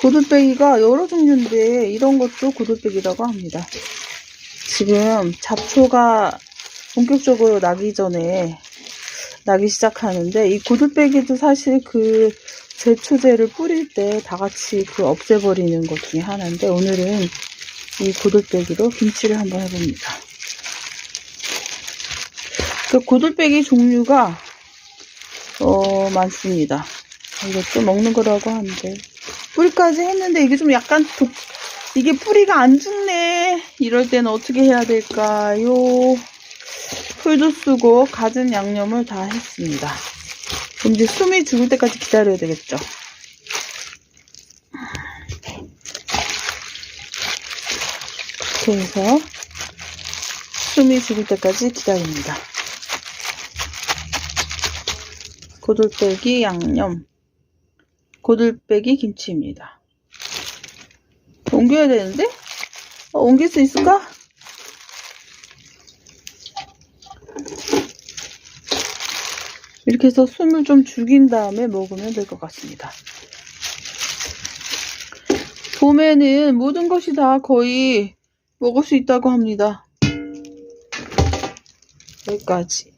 고들빼기가 여러 종류인데 이런 것도 고들빼기라고 합니다. 지금 잡초가 본격적으로 나기 전에 나기 시작하는데 이 고들빼기도 사실 그 제초제를 뿌릴 때 다 같이 그 없애버리는 것 중에 하나인데 오늘은 이 고들빼기로 김치를 한번 해봅니다. 그 고들빼기 종류가 어 많습니다. 이것도 먹는 거라고 하는데 뿌리까지 했는데 이게 좀 약간 독, 이게 뿌리가 안 죽네 이럴 때는 어떻게 해야 될까요? 풀도 쓰고 갖은 양념을 다 했습니다. 이제 숨이 죽을 때까지 기다려야 되겠죠. 이렇게 해서 숨이 죽을 때까지 기다립니다. 고들빼기 양념, 고들빼기 김치입니다. 옮겨야 되는데? 어, 옮길 수 있을까? 이렇게 해서 숨을 좀 죽인 다음에 먹으면 될 것 같습니다. 봄에는 모든 것이 다 거의 먹을 수 있다고 합니다. 여기까지.